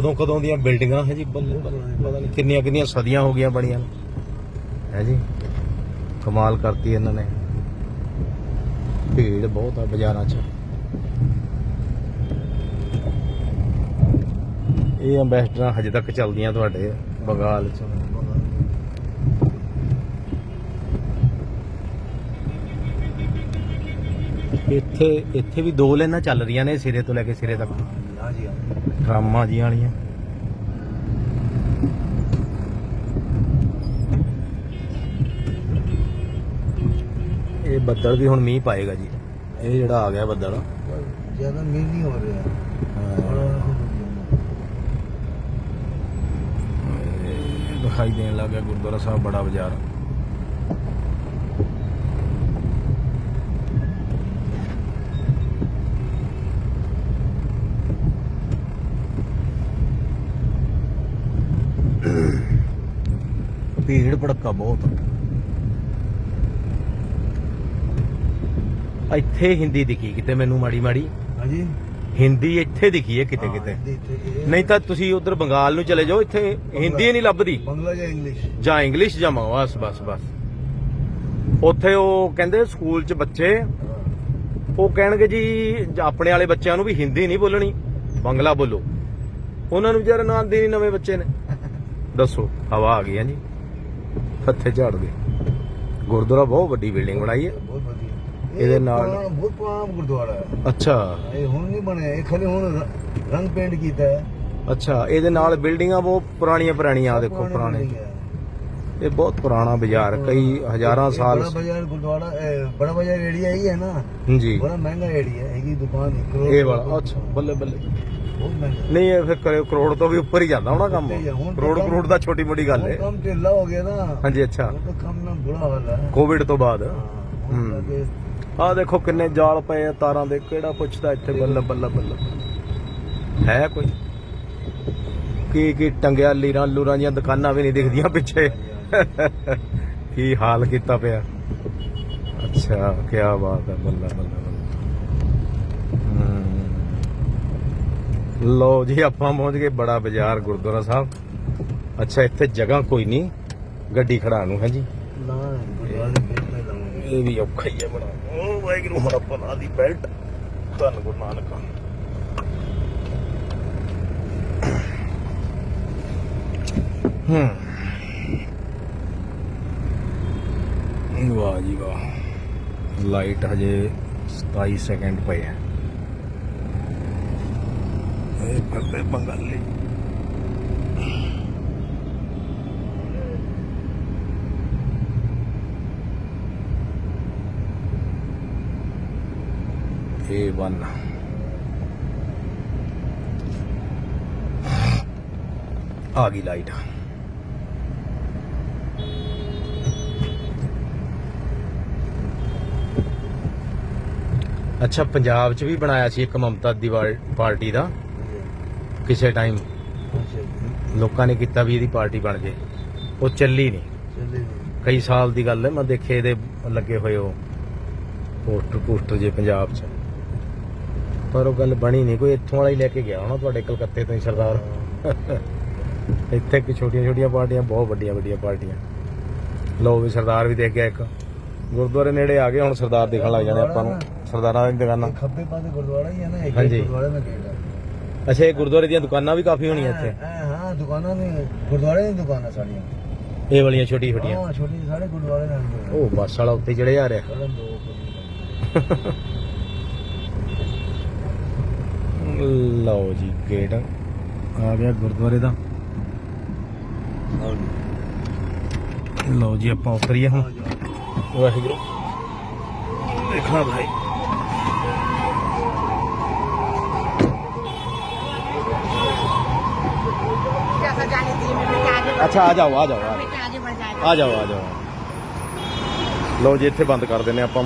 ਕਦੋਂ ਕਦੋਂ ਦੀਆਂ ਬਿਲਡਿੰਗਾਂ ਹੈ ਜੀ ਬੱਲੇ ਪਤਾ ਨਹੀਂ ਕਿੰਨੀਆਂ ਕਿੰਨੀਆਂ ਸਦੀਆਂ ਹੋ ਗਈਆਂ ਬਣੀਆਂ ਹੈ ਜੀ, ਕਮਾਲ ਕਰਤੀ ਇਹਨਾਂ ਨੇ। ਭੀੜ ਬਹੁਤ ਆ ਬਾਜ਼ਾਰਾਂ 'ਚ। ਇਹ ਅੰਬੈਸਡਰਾਂ ਹਜੇ ਤੱਕ ਚੱਲਦੀਆਂ ਤੁਹਾਡੇ ਬੰਗਾਲ 'ਚ। ਇੱਥੇ ਇੱਥੇ ਵੀ ਦੋ ਲਾਈਨਾਂ ਚੱਲ ਰਹੀਆਂ ਨੇ ਸਿਰੇ ਤੋਂ ਲੈ ਕੇ ਸਿਰੇ ਤੱਕ। ਹਾਂ ਜੀ ਡਰਾਮਾ ਜੀ ਵਾਲੀਆਂ। ਇਹ ਬੱਦਲ ਵੀ ਹੁਣ ਮੀਂਹ ਪਾਏਗਾ ਜੀ। ਇਹ ਜਿਹੜਾ ਆ ਗਿਆ ਬੱਦਲ। ਜ਼ਿਆਦਾ ਮੀਂਹ ਨਹੀਂ ਹੋ ਰਿਹਾ। ਦਿਖਾਈ ਦੇਣ ਲੱਗ ਗੁਰਦੁਆਰਾ ਸਾਹਿਬ ਬੜਾ ਬਾਜ਼ਾਰ। ਭੀੜ ਭੜਕਾ ਬਹੁਤ। ਇੱਥੇ ਹਿੰਦੀ ਦਿਖੀ ਕਿਤੇ ਮੈਨੂੰ ਮਾੜੀ ਮਾੜੀ? ਹਾਂ ਜੀ ਹਿੰਦੀ ਇੱਥੇ ਦਿਖੀ ਹੈ ਕਿਤੇ ਕਿਤੇ। ਨਹੀਂ ਤਾਂ ਤੁਸੀਂ ਉਧਰ ਬੰਗਾਲ ਨੂੰ ਚਲੇ ਜਾਓ ਇੱਥੇ ਹਿੰਦੀ ਨਹੀਂ ਲੱਭਦੀ। ਬੰਗਲਾ ਜਾਂ ਇੰਗਲਿਸ਼? ਜਾਂ ਇੰਗਲਿਸ਼ ਜਾਂ ਬਸ ਬਸ ਬਸ। ਉੱਥੇ ਉਹ ਕਹਿੰਦੇ ਸਕੂਲ 'ਚ ਬੱਚੇ ਉਹ ਕਹਿਣਗੇ ਜੀ ਆਪਣੇ ਵਾਲੇ ਬੱਚਿਆਂ ਨੂੰ ਵੀ ਹਿੰਦੀ ਨਹੀਂ ਬੋਲਣੀ ਬੰਗਲਾ ਬੋਲੋ। ਉਹਨਾਂ ਨੂੰ ਵਿਚਾਰੇ ਨਾ ਨਹੀਂ ਨਵੇਂ ਬੱਚੇ ਨੇ। ਦੱਸੋ ਹਵਾ ਆ ਗਈ ਹੈ ਜੀ। ਹੱਥੇ ਝਾੜ ਗਏ ਗੁਰਦੁਆਰਾ ਬਹੁਤ ਵੱਡੀ ਬਿਲਡਿੰਗ ਬਣਾਈ ਹੈ। ਬਹੁਤ ਵਧੀਆ। ਇਹਦੇ ਨਾਲ- ਪੁਰਾਣਾ- ਬਹੁਤ ਪੁਰਾਣਾ ਗੁਰਦੁਆਰਾ ਹੈ। ਅੱਛਾ। ਇਹ ਹੁਣ ਨਹੀਂ ਬਣਿਆ। ਇਹ ਖਾਲੀ ਹੁਣ ਰ- ਰੰਗ ਪੇਂਟ ਕੀਤਾ ਹੈ। ਅੱਛਾ ਇਹਦੇ ਨਾਲ ਬਿਲਡਿੰਗਾਂ ਬਹੁਤ ਪੁਰਾਣੀਆਂ ਪੁਰਾਣੀਆਂ ਆ ਦੇਖੋ ਪੁਰਾਣੇ building ਹੈ। ਇਹ ਬਹੁਤ ਪੁਰਾਣਾ ਬਾਜ਼ਾਰ ਕਈ ਹਜ਼ਾਰਾਂ ਇਹ ਸਾਲ ਬੜਾ ਬਾਜ਼ਾਰ ਗੁਰਦੁਆਰਾ ਇਹ ਬੜਾ ਬਾਜ਼ਾਰ ਏਰੀਆ ਹੀ ਹੈ ਨਾ। ਜੀ ਬੜਾ ਮਹਿੰਗਾ ਏਰੀਆ ਹੈ। ਇਹਦੀ ਦੁਕਾਨ ਇੱਕ ਕਰੋੜ ਇਹ ਵਾਲਾ ਅੱਛਾ ਬੱਲੇ ਬੱਲੇ। ਬਹੁਤ ਮਹਿੰਗਾ। ਨਹੀਂ ਇਹ ਫਿਰ ਕਰੇ ਕਰੋੜ ਤੋਂ ਵੀ ਉੱਪਰ ਹੀ ਜਾਂਦਾ ਹੋਣਾ ਕੰਮ। ਉੱਤੇ ਹੀ ਆ, ਹੁਣ ਤਾਂ ਕਰੋੜ ਕੰਮ- ਕਰੋੜ ਦਾ ਛੋਟੀ ਮੋਟੀ ਗੱਲ ਹੁਣ ਹੈ ਕੰਮ ਢਿੱਲਾ ਹੋ ਗਿਆ ਨਾ। ਹਾਂਜੀ ਅੱਛਾ। ਹੁਣ ਤਾਂ ਕੰਮ ਨਾ ਬੁਰਾ ਹਾਲ ਹੈ ਕੋਵਿਡ ਤੋਂ ਬਾਅਦ। ਹਾਂ, ਆਹ ਦੇਖੋ ਕਿੰਨੇ ਜਾਲ ਪਏ ਆ ਤਾਰਾਂ ਦੇ ਕਿਹੜਾ ਪੁੱਛਦਾ ਇੱਥੇ ਬੱਲਾ ਬੱਲਾ ਬੱਲਾ ਹੈ ਕੋਈ? ਕੀ ਕੀ ਟੰਗਿਆ ਲੀਰਾਂ ਲੂਰਾਂ ਦੀਆਂ ਦੁਕਾਨਾਂ ਵੀ ਨਹੀਂ ਦਿਖਦੀਆਂ ਪਿੱਛੇ? ਕੀ ਹਾਲ ਕੀਤਾ ਪਿਆ? ਅੱਛਾ ਕੀ ਬਾਤ ਹੈ ਬੱਲਾ ਬੱਲਾ ਲਓ ਜੀ ਆਪਾਂ ਪਹੁੰਚ ਗਏ ਬੜਾ ਬਾਜ਼ਾਰ ਗੁਰਦੁਆਰਾ ਸਾਹਿਬ। ਅੱਛਾ ਇੱਥੇ ਜਗ੍ਹਾ ਕੋਈ ਨਹੀਂ ਗੱਡੀ ਖੜਾਉਣ ਨੂੰ ਹੈ ਜੀ? ਇਹ ਵੀ ਔਖਾ ਹੀ ਹੈ ਬੜਾ। ਓ ਵਾਹਿਗੁਰੂ ਮੇਰਾ ਪਨਾ ਦੀ ਬੈਲਟ ਧੰਨ ਗੁਰੂ ਨਾਨਕ। ਹੂੰ। ਵਾਹ ਜੀ ਵਾਹ। ਲਾਈਟ ਹਜੇ 27 ਸੈਕਿੰਡ ਪਏ ਹੈ ਇਹ ਕਰਦੇ ਬੰਗਾਲੀ ਆ ਗਈ ਲਾਈਟ। ਅੱਛਾ, ਪੰਜਾਬ 'ਚ ਵੀ ਬਣਾਇਆ ਸੀ ਇੱਕ ਮਮਤਾ ਦੀ ਪਾਰਟੀ ਦਾ। ਕਿਸੇ ਟਾਈਮ ਲੋਕਾਂ ਨੇ ਕੀਤਾ ਵੀ ਇਹਦੀ ਪਾਰਟੀ ਬਣ ਜੇ। ਉਹ ਚੱਲੀ ਨਹੀਂ। ਚੱਲੇ ਕਈ ਸਾਲ ਦੀ ਗੱਲ ਹੈ ਮੈਂ ਦੇਖੇ ਇਹਦੇ ਲੱਗੇ ਹੋਏ ਉਹ ਪੋਸਟਰ ਪੋਸਟਰ ਜੇ ਪੰਜਾਬ 'ਚ। ਪਰ ਉਹ ਗੱਲ ਬਣੀ ਨਹੀਂ ਕੋਈ ਇੱਥੋਂ ਵਾਲਾ ਹੀ ਲੈ ਕੇ ਗਿਆ ਹੋਣਾ ਤੁਹਾਡੇ ਕਲਕੱਤੇ ਤੋਂ ਹੀ ਸਰਦਾਰ। ਇੱਥੇ ਕਿ ਛੋਟੀਆਂ ਛੋਟੀਆਂ ਪਾਰਟੀਆਂ ਬਹੁਤ ਵੱਡੀਆਂ ਵੱਡੀਆਂ ਪਾਰਟੀਆਂ। ਲੋ ਵੀ ਸਰਦਾਰ ਵੀ ਦੇਖ ਗਿਆ ਇੱਕ। ਗੁਰਦੁਆਰੇ ਨੇੜੇ ਆ ਗਏ ਹੁਣ ਸਰਦਾਰ ਦੇਖਣ ਲੱਗ ਜਾਣੇ ਆਪਾਂ ਨੂੰ। ਸਰਦਾਰਾਂ ਦੀ ਦੁਕਾਨਾਂ। ਖੱਬੇ ਪਾਸੇ ਗੁਰਦੁਆਰਾ ਹੀ ਹੈ ਨਾ ਇੱਕ ਹਾਂਜੀ। ਗੁਰਦੁਆਰੇ ਦਾ ਗੇਟ ਹੈ। ਅੱਛਾ ਇਹ ਗੁਰਦੁਆਰੇ ਦੀਆਂ ਦੁਕਾਨਾਂ ਵੀ ਕਾਫੀ ਹੋਣੀਆਂ ਇੱਥੇ? ਹਾਂ, ਹਾਂ ਦੁਕਾਨਾਂ ਨੇ ਗੁਰਦੁਆਰੇ ਦੀਆਂ ਦੁਕਾਨਾਂ ਸਾਡੀਆਂ ਇਹ ਵਾਲੀਆਂ ਛੋਟੀ ਛੋਟੀਆਂ? ਹਾਂ ਛੋਟੀ ਸਾਰੇ ਗੁਰਦੁਆਰੇ ਨਾਲ ਉਹ ਬੱਸ ਵਾਲਾ ਉੱਤੇ ਚੜੇ ਜਾ ਰਿਹਾ। ਕਲਮ ਦੋ ਲਓ ਜੀ ਗੇਟ। ਆ ਗਿਆ ਗੁਰਦੁਆਰੇ ਦਾ। ਲਓ ਜੀ ਆਪਾਂ ਉਤਰੀਏ ਹੁਣ। ਵਾਹਿਗੁਰੂ। ਦੇਖਣਾ ਭਾਈ। ਅੱਛਾ ਆ ਜਾਓ ਆ ਜਾਓ ਆ ਜਾਓ। बेटा आगे बढ़ जाएगा ਆ ਜਾਓ ਆ ਜਾਓ ਲਓ ਜੀ ਇੱਥੇ ਬੰਦ ਕਰ ਦਿੰਨੇ ਆਪਾਂ